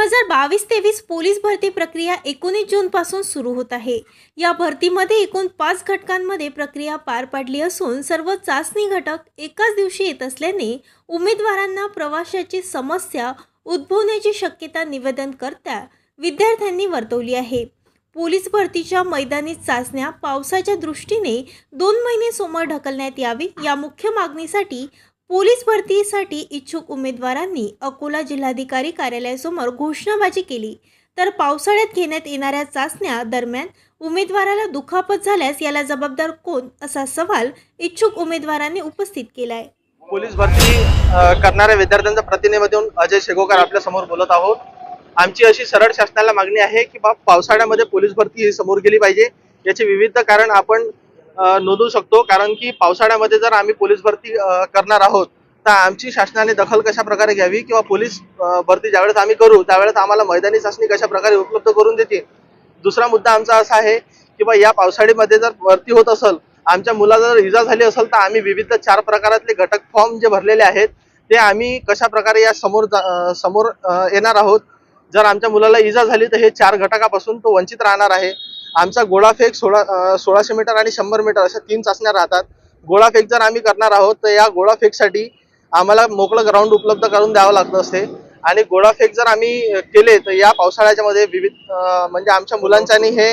हजार बावीस तेवीस पोलीस भरती प्रक्रिया एकोणीस जूनपासून सुरू होत आहे. या भरतीमध्ये एकूण पाच घटकांमध्ये प्रक्रिया पार पाडली असून सर्व चाचणी घटक एकाच दिवशी येत असल्याने उमेदवारांना प्रवाशाची समस्या उद्भवण्याची शक्यता निवेदनकर्त्या विद्यार्थ्यांनी वर्तवली आहे. पोलीस भरतीच्या मैदानी चाचण्या पावसाच्या दृष्टीने दोन महिने समोर ढकलण्यात यावी या मुख्य मागणीसाठी पोलीस भरतीसाठी इच्छुक उमेदवारांनी अकोला जिल्हाधिकारी कार्यालयासमोर घोषणाबाजी केली. तर पावसाळ्यात घेण्यात येणाऱ्या चाचण्या दरम्यान उमेदवाराला दुखापत झाल्यास याला जबाबदार कोण असा सवाल इच्छुक उमेदवारांनी उपस्थित केलाय. पोलीस भरती करणाऱ्या विद्यार्थ्यांचा प्रतिनिधी अजय शेगोकर आपल्यासमोर बोलत आहोत. आमची अशी सरळ शासनाला मागणी आहे की बा पावसाळ्यामध्ये पोलीस भरती ही समोर गेली पाहिजे. याचे विविध कारण आपण नोंदवू शकतो. कारण की पावसाळ्यामध्ये जर आम्ही पोलीस भरती करणार आहोत तर आमची शासनाने दखल कशा प्रकारे घ्यावी किंवा पोलीस भरती ज्यावेळेस आम्ही करू त्यावेळेस आम्हाला मैदानी चाचणी कशा प्रकारे उपलब्ध करून देतील? दुसरा मुद्दा आमचा असा आहे की बा या पावसाळीमध्ये जर भरती होत असेल आमच्या मुलाला जर इजा झाली असेल तर आम्ही विविध चार प्रकारातले घटक फॉर्म जे भरलेले आहेत ते आम्ही कशा प्रकारे या समोर जा- समोर येणार आहोत? जर आमच्या मुलाला इजा झाली तर हे चार घटकापासून तो वंचित राहणार आहे. आमचा गोळाफेक सोळा सोळाशे मीटर आणि शंभर मीटर अशा तीन चाचण्या राहतात. गोळाफेक जर आम्ही करणार आहोत तर या गोळाफेकसाठी आम्हाला मोकळं ग्राउंड उपलब्ध करून द्यावं लागत असते. आणि गोळाफेक जर आम्ही केले तर या पावसाळ्याच्या मध्ये विविध म्हणजे आमच्या मुलांच्यानी हे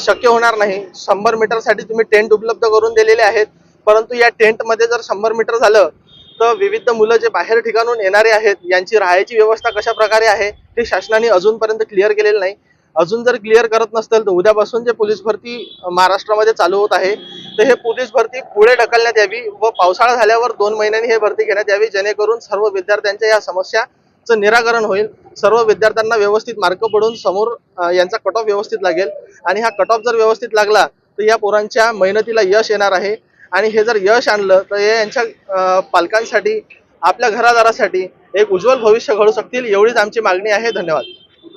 शक्य होणार नाही. शंभर मीटरसाठी तुम्ही टेंट उपलब्ध करून दिलेले आहेत. परंतु या टेंटमध्ये जर शंभर मीटर झालं तर विविध मुलं जे बाहेर ठिकाणून येणारे आहेत यांची राहायची व्यवस्था कशा प्रकारे आहे हे शासनाने अजूनपर्यंत क्लिअर केलेलं नाही. अजून जर क्लिअर करत नसतील तर उद्यापासून जे पोलीस भरती महाराष्ट्रामध्ये चालू होत आहे तर हे पोलीस भरती पुढे ढकलण्यात यावी व पावसाळा झाल्यावर दोन महिन्यांनी हे भरती घेण्यात यावी जेणेकरून सर्व विद्यार्थ्यांच्या या समस्याचं निराकरण होईल. सर्व विद्यार्थ्यांना व्यवस्थित मार्क पडून समोर यांचा कट ऑफ व्यवस्थित लागेल. आणि हा कट ऑफ जर व्यवस्थित लागला तर या पोरांच्या मेहनतीला यश येणार आहे. आणि हे जर यश आणलं तर हे यांच्या पालकांसाठी आपल्या घरादारासाठी एक उज्ज्वल भविष्य घडू शकतील एवढीच आमची मागणी आहे. धन्यवाद.